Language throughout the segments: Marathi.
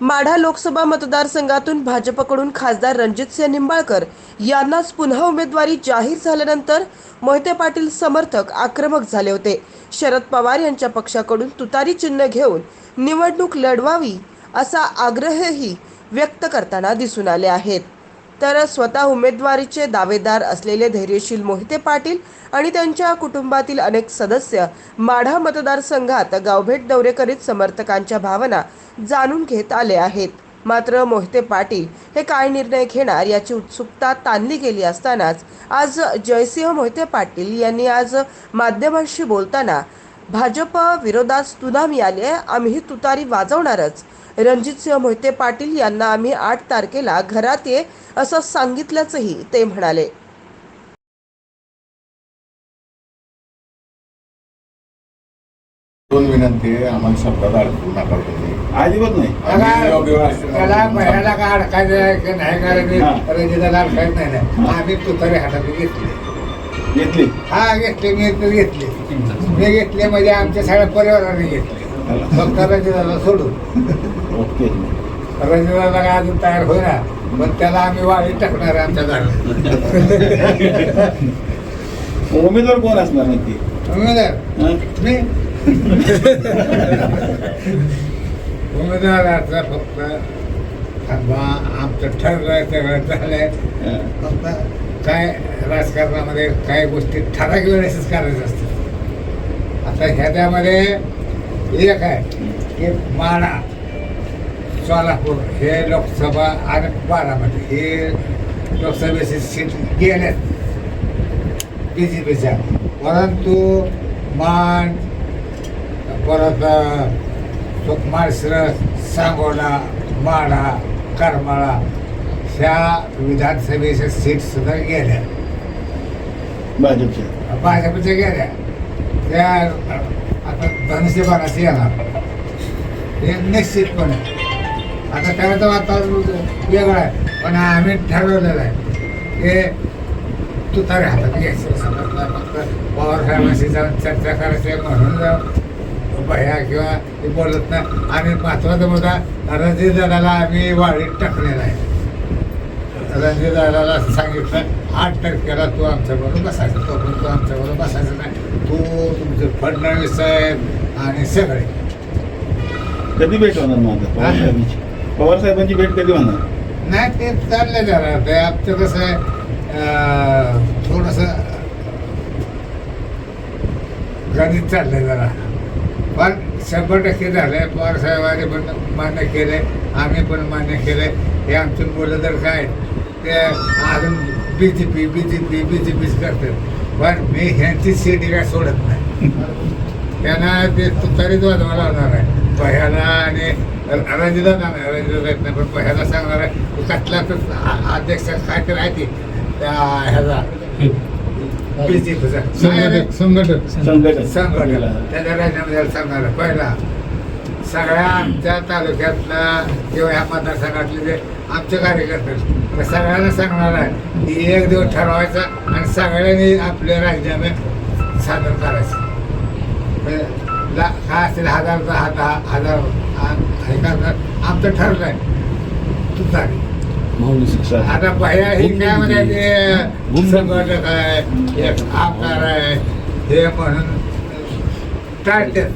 माढा लोकसभा मतदारसंघातून भाजपकडून खासदार रणजितसिंह निंबाळकर यांनाच पुन्हा उमेदवारी जाहीर झाल्यानंतर मोहिते पाटील समर्थक आक्रमक झाले होते. शरद पवार यांच्या पक्षाकडून तुतारी चिन्ह घेऊन निवडणूक लढवावी असा आग्रहही व्यक्त करताना दिसून आले आहेत. तर स्वतः उमेदवारीचे दावेदार असलेले धैर्यशील मोहिते पाटील आणि त्यांच्या कुटुंबातील अनेक सदस्य माढा मतदारसंघात गावभेट दौरे करीत समर्थकांच्या भावना जाणून घेत आले आहेत. मात्र मोहिते पाटील हे काय निर्णय घेणार याची उत्सुकता ताणली गेली असतानाच आज जयसिंह मोहिते पाटील यांनी आज माध्यमांशी बोलताना भाजप विरोधात सुनामी आले आम्ही तुतारी वाजवणारच. रणजितसिंह मोहिते पाटील यांना आम्ही आठ तारखेला घरात ये असं सांगितल्याचंही ते म्हणाले. दोन विनंती आहे आम्हाला शब्दात अडकू नका तुम्ही. अजिबात नाही. का अडकायचं नाही. करायचं रंजिताला अडकायचं नाही ना आम्ही तुतारी घेतली. घेतली? हा घेतली मी तर घेतली. मी घेतली म्हणजे आमच्या सगळ्या परिवाराने घेतली. फक्त रंजिताला सोडून. ओके. रंजिताला काय अजून तयार होईना पण त्याला आम्ही वाळी टाकणार आमच्या घरात. उमेदवार कोण असणार नक्की? उमेदवार? मी? उमेदवाराचा फक्त आमचं ठरलंय सगळं झालंय. फक्त काय राजकारणामध्ये काही गोष्टी ठराविक वेळेसच करायचं असतं आता ह्याच्यामध्ये एक आहे की माणा सोलापूर हे लोकसभा आणि बारामती हे लोकसभेची सीट गेल्यात बी जे पीच्या परंतु मान परत माळशिरस सांगोला माडा करमाळा ह्या विधानसभेच्या सीट सुद्धा गेल्या. भाजपच्या. भाजपच्या गेल्या. त्या आता धनुष्यबाणाशी येणार. हे निश्चितपणे. आता त्याचं वातावरण वेगळं आहे पण आम्ही ठरवलेलं आहे. हे तुतारी हातात घ्यायचं. फक्त पवार साहेबांशी जाऊन चर्चा करायची म्हणून जाऊन भया किंवा ते बोलत नाही. आणि महत्त्वाचा मुद्दा रणजित दादाला आम्ही वाढीत टाकलेला आहे. रणजित दादाला सांगितलं आठ तारखेला तू आमच्याबरोबर बसायचं. तो पण तू आमच्याबरोबर बसायचं नाही. तू तुमचे फडणवीस साहेब आणि सगळे. कधी भेट होणार माझं पवार साहेबांची? भेट कधी होणार? नाही ते चाललं जरा. ते आमचं कसं आहे थोडंसं गणित चाललंय जरा. पण शंभर टक्के झालं पवार पवारसाहेबांनी पण मान्य केले आम्ही पण मान्य केले हे आमचं मुलं तर काय ते अजून B J P B J P B J peach करतात. पण मी ह्यांची सीट काय सोडत नाही. त्यांना ते तुतारीच वाजवा लावणार आहे. भयाला आणि रणजिता नाही रणजिता येत नाही पण भयाला सांगणार आहे कसला तर अध्यक्ष काय तर आहे ती. त्या ह्याचा संघटक. संघटन संघटना त्याच्या राज्यामध्ये सांगणार. पहिला सगळ्या आमच्या तालुक्यातला किंवा ह्या मतदारसंघातले जे आमचे कार्यकर्ते सगळ्यांना सांगणार आहे की एक दिवस ठरवायचा आणि सगळ्यांनी आपले राजीनामे सादर करायचे. काय असेल हजार दहा दहा हजार हे करणार. आमचं ठरलं आहे तुतारी शिक्षा आता ही काय म्हणजे ते संघटक आहे एक आमदार आहे हे म्हणून टाळतात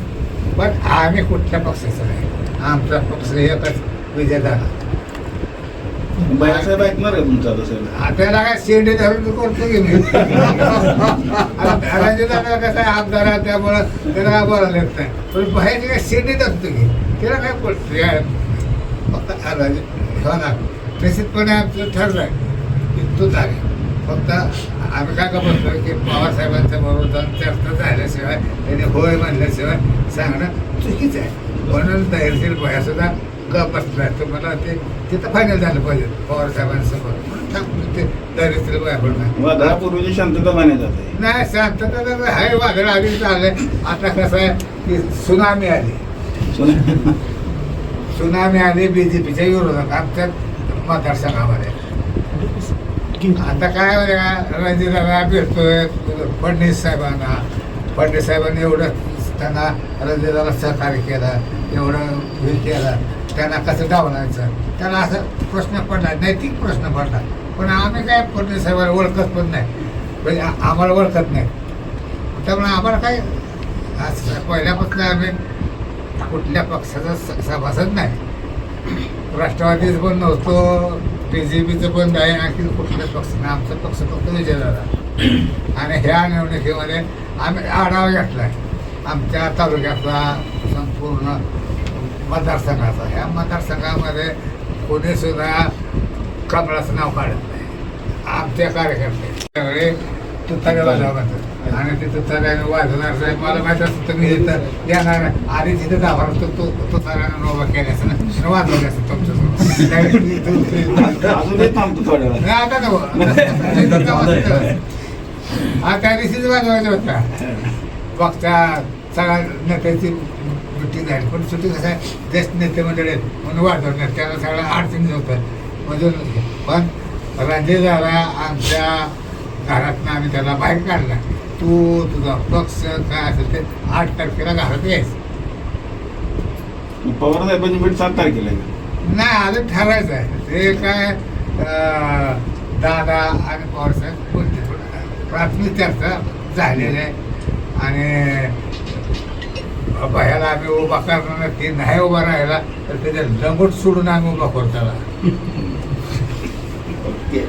पण आम्ही कुठल्या पक्षाचं नाही. आमचा पक्ष एकच विजय झाला बाळासाहेब ऐकणार आहे तुमचा तसं? आपल्याला काय शेंडे धरून करतो की मी रणजिताला कसं आहे आमदार आहे त्यामुळं त्याला काय बोलायला येत नाही. पण बाहेरचे काय शेंडे धरतो की? त्याला काय पडतो फक्त ना निश्चितपणे आमचं ठरलं आहे की तू झाले फक्त आम्ही काय का बोलतो की पवारसाहेबांच्या बरोबर जाऊन चर्चा झाल्याशिवाय त्याने होय म्हणल्याशिवाय सांगणं चुकीचं आहे. म्हणून धैर्यशील भया सुद्धा गप बसलाय. तुम्हाला ते तिथं फायनल झालं पाहिजे पवारसाहेबांसमोर म्हणून सांगतो ते धैर्यशील पण नाही वादळापूर्वीची शांतता मानली जाते. नाही शांतता तर आहे वादळ आधी चाललंय आता कसं आहे की सुनामी आली. सुनामी आली बीजेपीच्या विरोधात. आमच्या मतदारसंघामध्ये. आता काय रणजिताला भेटतोय फडणवीस साहेबांना. फडणवीस साहेबांनी एवढं त्यांना रणजिताला सहकार्य केलं एवढं हे केलं. त्यांना कसं डावलायचं? त्यांना असं प्रश्न पडला. नैतिक प्रश्न पडला. पण आम्ही काय फडणवीस साहेबांना ओळखत पण नाही. म्हणजे आम्हाला ओळखत नाही. त्यामुळे आम्हाला काय असं पहिल्यापासून आम्ही कुठल्या पक्षाचा स- सभासद नाही. राष्ट्रवादीचं पण नव्हतो बी जे पीचं पण नाही आणखी कुठल्याच पक्ष नाही. आमचा पक्ष फक्त विजय झाला आणि ह्या निवडणुकीमध्ये आम्ही आढावा घेतला. आमच्या तालुक्यातला संपूर्ण मतदारसंघाचा. ह्या मतदारसंघामध्ये कोणी सुद्धा कमळाचं नाव काढत नाही. आमच्या कार्यकर्ते सगळे तुतारे वाजवा म्हणतात. आणि ते तुतारे आम्ही वाजवणार साहेब मला माहीत असतं तुम्ही इथं येणार. आणि तिथे दाखवा तो तो तुताऱ्यानं उभा केल्याचं ना वाजवले असतं तुमच्यासोबत. नाही, आता. हा त्या दिवशीच वाजवायचा होता. मागच्या सगळ्या नेत्याची सुट्टी झाली. पण सुट्टी कसं आहे ज्येष्ठ नेते मंडळी आहेत म्हणून वाढवणार त्याला सगळ्या अडचणी होतात. म्हणजे पण रणजित झाला आमच्या घरातनं आम्ही त्याला बाहेर काढला. तू तुझा पक्ष काय असेल ते आठ तारखेला घरात यायचं. पवार साहेबांची भेट सात तारखेला आहे. नाही अजून ठरायचं आहे. ते काय अं, दादा आणि पवारसाहेब बोलते प्राथमिक चर्चा झालेली आहे. आणि भयाला आम्ही उभा करणार की नाही उभा राहिला तर त्याच्या लंगोट सोडून आम्ही उभा करतो. त्याला ओके.